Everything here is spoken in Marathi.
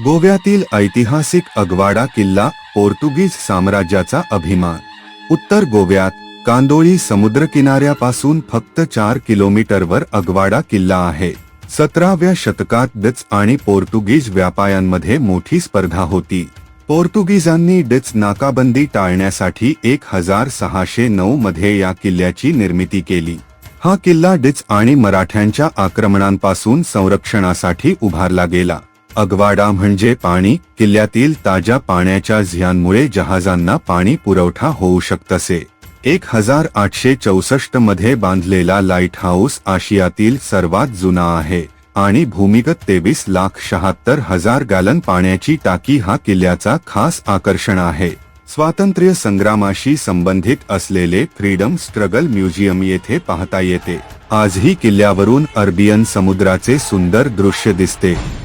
गोव्यातील ऐतिहासिक अगवाडा किल्ला पोर्तुगीज साम्राज्याचा अभिमान. उत्तर गोव्यात कांदोळी समुद्रकिनाऱ्यापासून फक्त चार किलोमीटरवर अगवाडा किल्ला आहे. सतराव्या शतकात डच आणि पोर्तुगीज व्यापाऱ्यांमध्ये मोठी स्पर्धा होती. पोर्तुगीजांनी डच नाकाबंदी टाळण्यासाठी एक हजार सहाशे नऊ मध्ये या किल्ल्याची निर्मिती केली. हा किल्ला डिच आणि मराठ्यांच्या आक्रमणांपासून संरक्षणासाठी उभारला गेला. अगवाडा म्हणजे पाणी किल्ल्यातील ताज्या पाण्याच्या झियांमुळे जहाजांना पाणी पुरवठा होऊ शकतसे. एक हजार आठशे चौसष्टमध्ये बांधलेला लाइट हाऊस आशियातील सर्वात जुना आहे आणि भूमिगत तेवीस लाख शहात्तर हजार गॅलन पाण्याची टाकी हा किल्ल्याचा खास आकर्षण आहे. स्वातंत्र्य संग्रामाशी संबंधित असलेले फ्रीडम स्ट्रगल म्युझियम येथे पाहता येते. आजही किल्ल्यावरून अरबियन समुद्राचे सुंदर दृश्य दिसते.